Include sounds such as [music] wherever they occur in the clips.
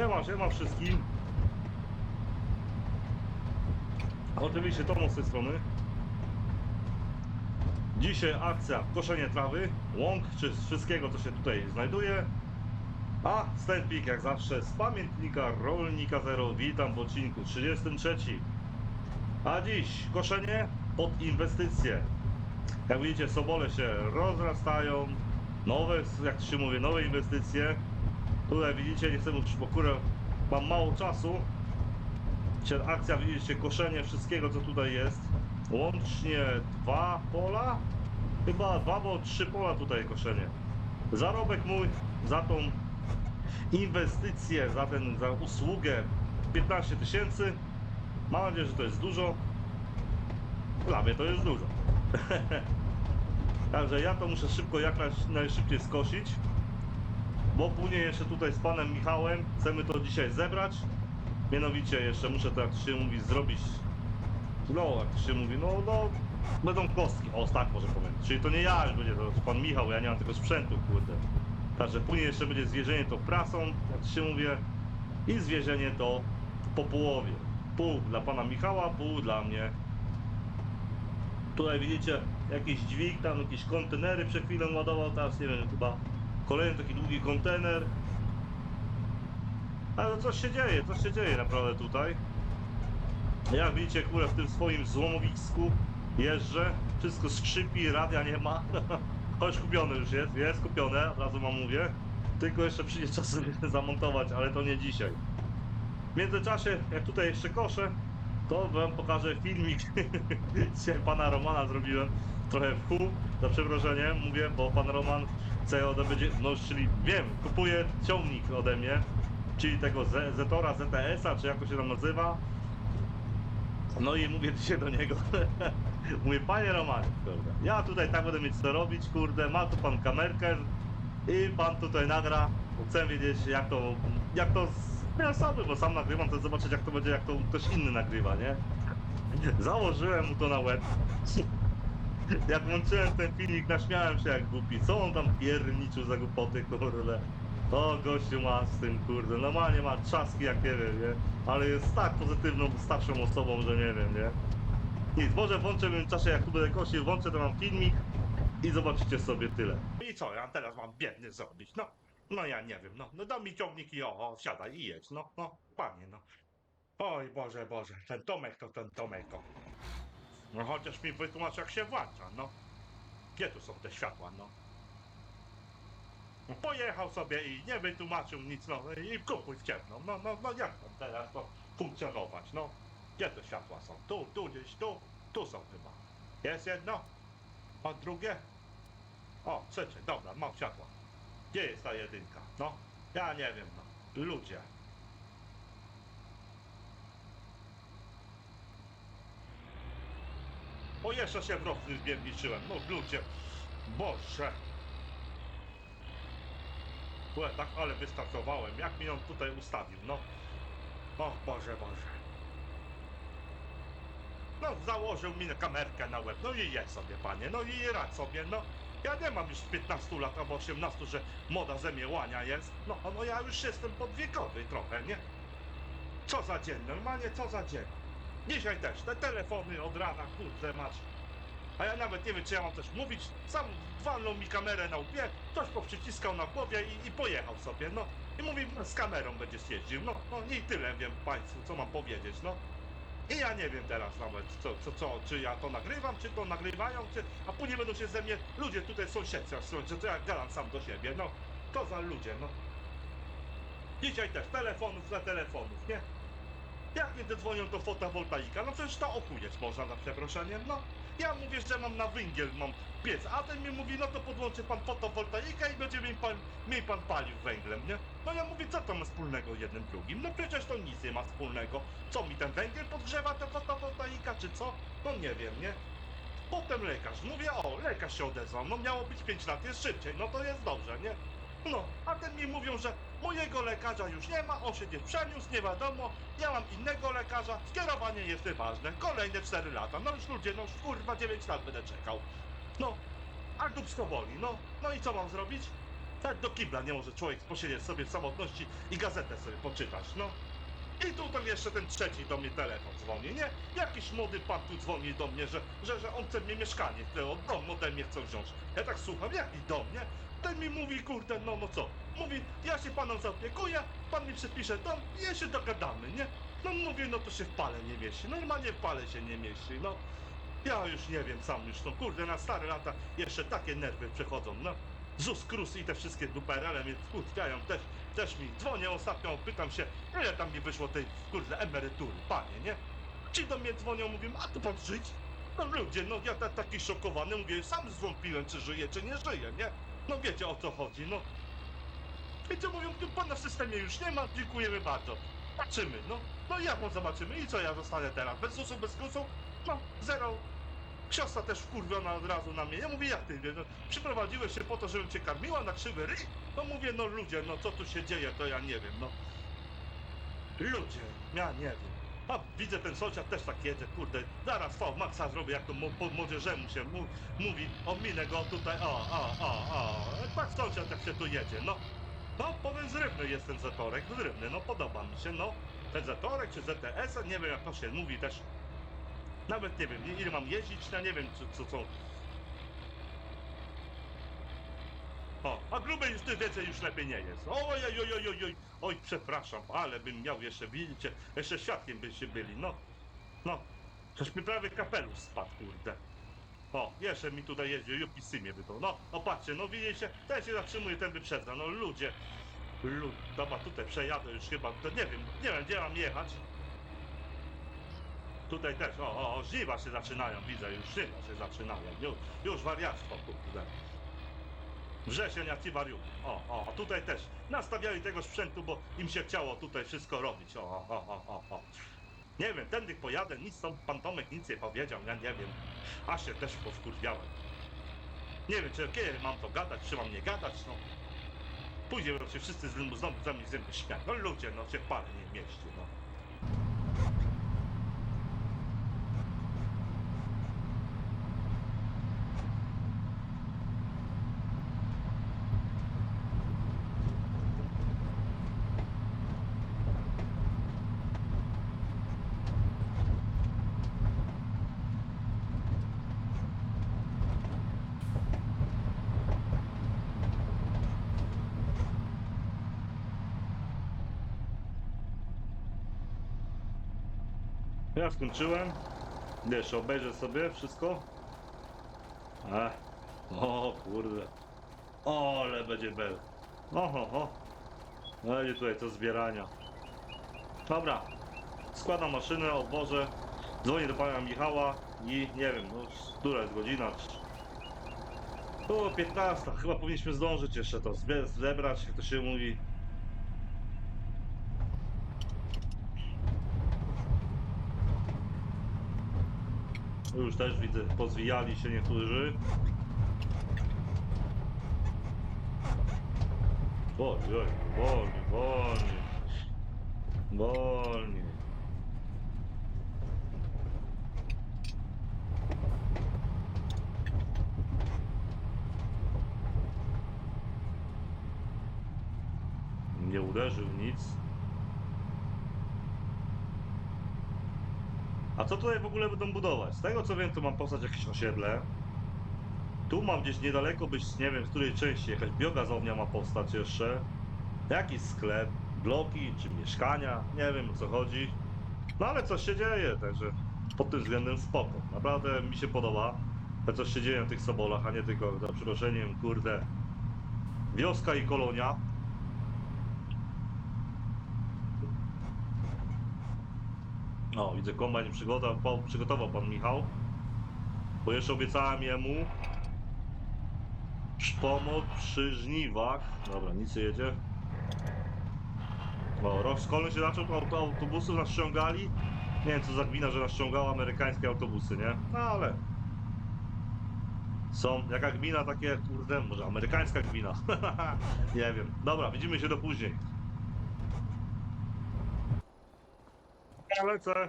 Siema, siema wszystkim. Oczywiście Tomo z tej strony. Dzisiaj akcja koszenie trawy, łąk, czy z wszystkiego co się tutaj znajduje. A wstępik jak zawsze z pamiętnika Rolnika Zero. Witam w odcinku 33. A dziś koszenie pod inwestycje. Jak widzicie sobole się rozrastają. Nowe, jak to się mówi, nowe inwestycje. Tutaj widzicie, nie chcę mówić, bo kurę, mam mało czasu. Akcja, widzicie, koszenie wszystkiego, co tutaj jest. Łącznie dwa pola? Chyba dwa, bo trzy pola tutaj koszenie. Zarobek mój za tą inwestycję, za, ten, za usługę 15 tysięcy. Mam nadzieję, że to jest dużo. Dla mnie to jest dużo. [laughs] Także ja to muszę szybko, jak naj- najszybciej skosić bo później jeszcze tutaj z panem Michałem chcemy to dzisiaj zebrać. Mianowicie jeszcze muszę to jak się mówi zrobić. No, jak się mówi, no, no będą kostki. O, tak może powiem. Czyli to nie ja już będzie, to pan Michał, ja nie mam tego sprzętu, kurde. Także później jeszcze będzie zwierzenie to prasą, jak się mówi, i zwierzenie to po połowie. Pół dla pana Michała, pół dla mnie. Tutaj widzicie jakiś dźwig, tam jakieś kontenery przed chwilą ładował, teraz nie wiem, chyba Kolejny taki długi kontener. Ale coś się dzieje, coś się dzieje naprawdę tutaj. Jak widzicie, kurę w tym swoim złomowisku jeżdżę. Wszystko skrzypi, radia nie ma. [laughs] Choć kupione już jest, jest kupione, od razu wam mówię. Tylko jeszcze przyjdzie czas [laughs] zamontować, ale to nie dzisiaj. W międzyczasie, jak tutaj jeszcze koszę, to wam pokażę filmik. [laughs] Dzisiaj pana Romana zrobiłem trochę w kół, za przeproszeniem mówię, bo pan Roman chce ode będzie, no czyli wiem, kupuje ciągnik ode mnie, czyli tego Z- Zetora, ZTS-a, czy jak to się tam nazywa. No i mówię dzisiaj do niego, [laughs] mówię, panie Romanie, kurde, ja tutaj tak będę mieć co robić, kurde, ma tu pan kamerkę i pan tutaj nagra, bo chcę wiedzieć jak to, jak to z tej osoby, bo sam nagrywam, to zobaczyć jak to będzie, jak to ktoś inny nagrywa, nie? [laughs] Założyłem mu to na łeb. [laughs] [laughs] Jak włączyłem ten filmik, naśmiałem się jak głupi. Co on tam pierniczył za głupoty, kurde. O, gościu ma z tym, kurde. Normalnie ma trzaski jak nie wiem, nie? Ale jest tak pozytywną, starszą osobą, że nie wiem, nie? Nic, może włączę w międzyczasie, jak tu będę kosił, włączę, to mam filmik i zobaczycie sobie tyle. I co, ja teraz mam biedny zrobić? No, no ja nie wiem, no. No dam mi ciągnik i o, o, wsiadaj i jedź, no, no, panie, no. Oj, Boże, Boże, ten Tomek to ten Tomek to. No chociaż mi wytłumacz jak się włącza, no. Gdzie tu są te światła, no? No, Pojechał sobie i nie wytłumaczył nic, no i kupuj w ciemno. No, no, no jak tam teraz to funkcjonować, no? Gdzie te światła są? Tu, tu gdzieś, tu, tu są chyba. Jest jedno, a drugie? O, trzecie, dobra, mam światła. Gdzie jest ta jedynka? No, ja nie wiem, no. Ludzie. O, jeszcze się w rocy zbierniczyłem. No, ludzie. Boże. Łe, tak, ale wystartowałem. Jak mi on tutaj ustawił, no. O, Boże, Boże. No, założył mi kamerkę na łeb. No i jest sobie, panie. No i radź sobie, no. Ja nie mam już 15 lat albo 18, że moda ze mnie łania jest. No, no ja już jestem podwiekowy trochę, nie? Co za dzień, normalnie co za dzień. Dzisiaj też, te telefony od rana, kurde mać. A ja nawet nie wiem, czy ja mam też mówić. Sam walnął mi kamerę na łbie, ktoś poprzyciskał na głowie i, i pojechał sobie, no. I mówi, no, z kamerą będziesz jeździł, no, no i tyle wiem Państwu, co mam powiedzieć, no. I ja nie wiem teraz nawet, co, co, co, czy ja to nagrywam, czy to nagrywają, czy, a później będą się ze mnie ludzie tutaj sąsiedzi, że to ja gadam sam do siebie, no. To za ludzie, no. Dzisiaj też telefonów za telefonów, nie? Jak mnie dzwonią to fotowoltaika? No przecież to okujeć można za przeproszeniem, no. Ja mówię, że mam na węgiel, mam piec, a ten mi mówi, no to podłączy pan fotowoltaikę i będzie mi pan, mi pan palił węglem, nie? No ja mówię, co to ma wspólnego jednym drugim? No przecież to nic nie ma wspólnego. Co mi ten węgiel podgrzewa, ta fotowoltaika, czy co? No nie wiem, nie? Potem lekarz, mówię, o, lekarz się odezwał, no miało być 5 lat, jest szybciej, no to jest dobrze, nie? No, a ten mi mówią, że mojego lekarza już nie ma, on się nie przeniósł, nie wiadomo, ja mam innego lekarza, skierowanie jest nieważne, kolejne 4 lata, no już ludzie, no już kurwa 9 lat będę czekał. No, a dupsko boli, no, no i co mam zrobić? Tak do kibla nie może człowiek posiedzieć sobie w samotności i gazetę sobie poczytać, no. I tu tam jeszcze ten trzeci do mnie telefon dzwoni, nie? Jakiś młody pan tu dzwoni do mnie, że, że, że on chce mnie mieszkanie, chce od dom ode mnie chcą wziąć. Ja tak słucham, jaki dom, nie? Ten mi mówi, kurde, no no co? Mówi, ja się panem zaopiekuję, pan mi przepisze dom i ja się dogadamy, nie? No mówię, no to się w pale nie mieści, normalnie w pale się nie mieści, no. Ja już nie wiem sam już, no kurde, na stare lata jeszcze takie nerwy przechodzą, no. ZUS, KRUS i te wszystkie duperele mnie wkurwiają, też, też mi dzwonię ostatnio, pytam się, ile tam mi wyszło tej, kurde, emerytury, panie, nie? Ci do mnie dzwonią, mówią, a to pan żyć? No ludzie, no ja ta, taki szokowany, mówię, sam zwątpiłem, czy żyje, czy nie żyje, nie? No wiecie o co chodzi, no. I co mówią, tu pana w systemie już nie ma, dziękujemy bardzo. Patrzymy, no. No i jak on zobaczymy? I co ja zostanę teraz? Bez ZUS-u, bez KRUS-u? No, zero. Siostra też wkurwiona od razu na mnie. Ja mówię, jak ty, wie, no, przyprowadziłeś się po to, żebym cię karmiła na krzywy ryj? No mówię, no ludzie, no co tu się dzieje, to ja nie wiem, no. Ludzie, ja nie wiem. A widzę ten sąsiad też tak jedzie, kurde, zaraz V Maxa zrobię, jak to mo, po młodzieżemu się mu, mówi, ominę go tutaj, o, o, o, o. Tak sąsiad jak się tu jedzie, no. No, powiem, zrywny jest ten Zetorek, zrywny, no podoba mi się, no. Ten Zetorek czy ZTS, nie wiem jak to się mówi też. Nawet nie wiem, ile mam jeździć, ja nie wiem, co, co, co. O, a gruby już ty więcej już lepiej nie jest. Oj, oj, oj, oj, oj, oj, przepraszam, ale bym miał jeszcze, widzicie, jeszcze świadkiem byście byli, no. No, przecież mi prawie kapelusz spadł, kurde. O, jeszcze mi tutaj jeździł, Jupi Symie by to. No, o patrzcie, no widzicie, ten się zatrzymuje, ten wyprzedza, no ludzie. Lud, dobra, tutaj przejadę już chyba, to nie wiem, nie wiem, gdzie mam jechać. Tutaj też, o, o, o, żniwa się zaczynają, widzę, już żniwa się zaczynają, już, już wariactwo, kurde. Wrzesień, jak ci wariuch. O, o, a tutaj też nastawiali tego sprzętu, bo im się chciało tutaj wszystko robić. O, o, o, o, o. Nie wiem, tędy pojadę, nic tam pan Tomek nic nie powiedział, ja nie wiem. A się też powkurwiałem. Nie wiem, czy kiedy mam to gadać, czy mam nie gadać, no. Później się wszyscy z- znowu ze mnie zęby śmiać. No ludzie, no się pale nie mieści, no. Ja skończyłem. Wiesz, obejrzę sobie wszystko. Ech. O kurde. O, ale będzie bel. Oho, ho. Będzie tutaj co zbierania. Dobra. Składam maszynę, odwożę. Dzwonię do pana Michała i nie wiem, no, która jest godzina? O, 15. Chyba powinniśmy zdążyć jeszcze to zebrać, jak to się mówi. Już też widzę, pozwijali się niektórzy. Wolniej, wolniej, wolniej. Wolniej. Nie uderzył nic. A co tutaj w ogóle będą budować? Z tego co wiem, to mam postać jakieś osiedle. Tu mam gdzieś niedaleko być, nie wiem, w której części jakaś biogazownia ma powstać jeszcze. Jakiś sklep, bloki czy mieszkania, nie wiem o co chodzi. No ale coś się dzieje, także pod tym względem spoko. Naprawdę mi się podoba, to coś się dzieje na tych sobolach, a nie tylko za przeproszeniem, kurde, wioska i kolonia. O, widzę kombajn przygotował, przygotował pan Michał. Bo jeszcze obiecałem jemu pomoc przy żniwach. Dobra, nic nie jedzie. O, rok szkolny się zaczął, to auto- autobusów nas ściągali. Nie wiem co za gmina, że nas ściągała amerykańskie autobusy, nie? No ale... Są, jaka gmina, takie, kurde, może amerykańska gmina. [laughs] nie wiem. Dobra, widzimy się do później. Ja lecę.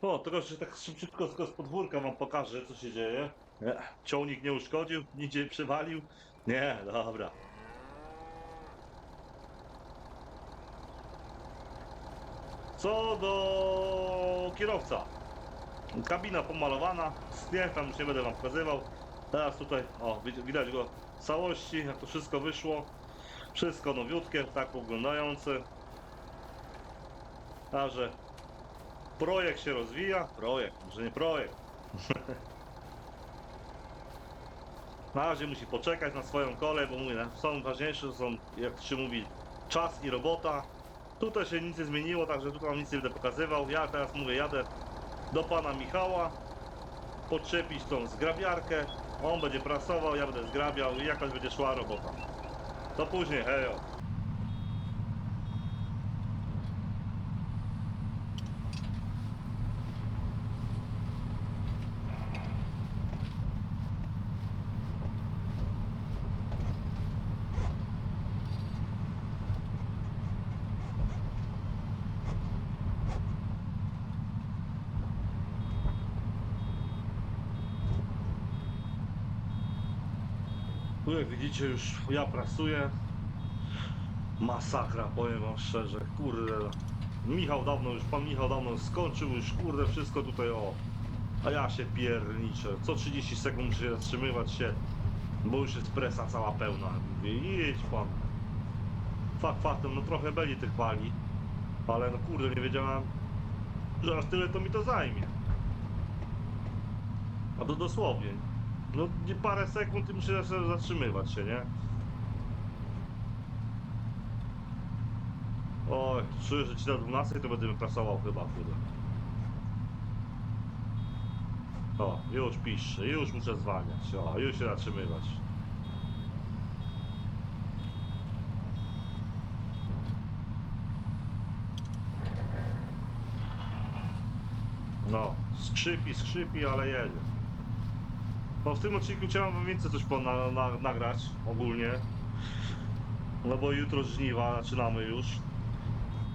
O, tylko że tak szybciutko tylko z podwórka wam pokażę, co się dzieje. Nie. Ciągnik nie uszkodził, nic nie przywalił. Nie, dobra. Co do kierowca. Kabina pomalowana, nie, tam już nie będę wam pokazywał. Teraz tutaj, o, wid- widać go w całości, jak to wszystko wyszło. Wszystko nowiutkie, tak wyglądające. Także projekt się rozwija. Projekt, może nie projekt. Na razie musi poczekać na swoją kolej, bo mówię, są ważniejsze, są, jak się mówi, czas i robota. Tutaj się nic nie zmieniło, także tutaj wam nic nie będę pokazywał. Ja teraz mówię, jadę do pana Michała, podczepić tą zgrabiarkę. On będzie prasował, ja będę zgrabiał i jakaś będzie szła robota. To później, hejo. Jak widzicie już ja prasuję. Masakra, powiem wam szczerze, kurde. Michał dawno już, pan Michał dawno skończył już, kurde, wszystko tutaj o. A ja się pierniczę. Co 30 sekund muszę zatrzymywać się, bo już jest presa cała pełna. Mówię, jedź pan. Fakt faktem, no trochę byli tych pali, ale no kurde, nie wiedziałem, że aż tyle to mi to zajmie. A to dosłownie. No nie parę sekund i muszę zatrzymywać się, nie? O, czuję, że ci na 12 to będę prasował chyba, kurde. O, już pisze, już muszę zwalniać, o, już się zatrzymywać. No, skrzypi, skrzypi, ale jedzie. No w tym odcinku chciałem więcej coś po, na, na, nagrać ogólnie. No bo jutro żniwa, zaczynamy już.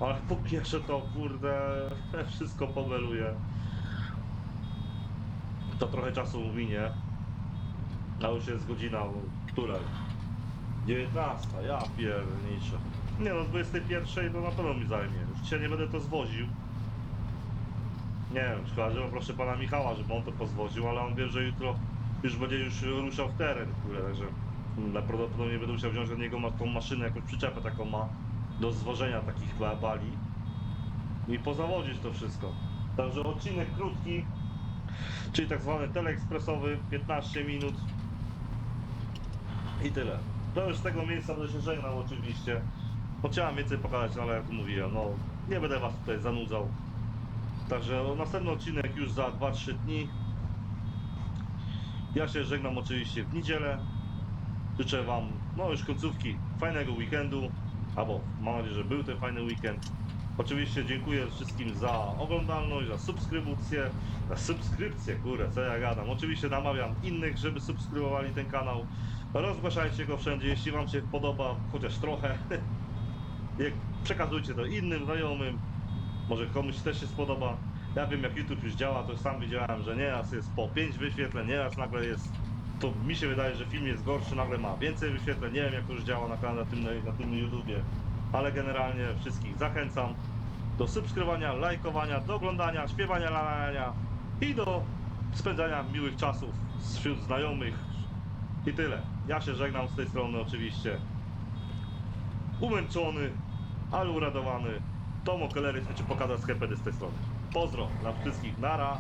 Ale po pierwsze to kurde [laughs] wszystko poweluje. To trochę czasu minie. A już jest godzina, która? 19, ja pierniczę. Nie no, 21 to na pewno mi zajmie. Już dzisiaj nie będę to zwoził. Nie wiem, chyba, że poproszę pana Michała, żeby on to pozwoził, ale on wie, że jutro już będzie już ruszał w teren, kurde, także najprawdopodobniej będę musiał wziąć od niego ma- tą maszynę, jakąś przyczepę taką ma do zwożenia takich ba- bali i pozawodzić to wszystko. Także odcinek krótki, czyli tak zwany teleekspresowy, 15 minut i tyle. To już z tego miejsca będę się żegnał oczywiście. Chciałem więcej pokazać, no ale jak mówiłem, no nie będę was tutaj zanudzał. Także następny odcinek już za 2-3 dni. Ja się żegnam oczywiście w niedzielę. Życzę Wam no już końcówki fajnego weekendu. Albo mam nadzieję, że był ten fajny weekend. Oczywiście dziękuję wszystkim za oglądalność, za subskrypcję, za subskrypcję, kurde, co ja gadam. Oczywiście namawiam innych, żeby subskrybowali ten kanał. Rozgłaszajcie go wszędzie, jeśli Wam się podoba, chociaż trochę. [laughs] Przekazujcie to innym znajomym, może komuś też się spodoba. Ja wiem jak YouTube już działa, to sam widziałem, że nieraz jest po 5 wyświetleń, nieraz nagle jest. To mi się wydaje, że film jest gorszy, nagle ma więcej wyświetleń. Nie wiem jak to już działa na, na tym, na tym YouTubie, ale generalnie wszystkich zachęcam do subskrybowania, lajkowania, do oglądania, śpiewania, lalania i do spędzania miłych czasów wśród znajomych. I tyle. Ja się żegnam z tej strony oczywiście. Umęczony, ale uradowany. Tomo Kelery ci pokazać sklepedy z tej strony. Pozdro dla wszystkich, nara.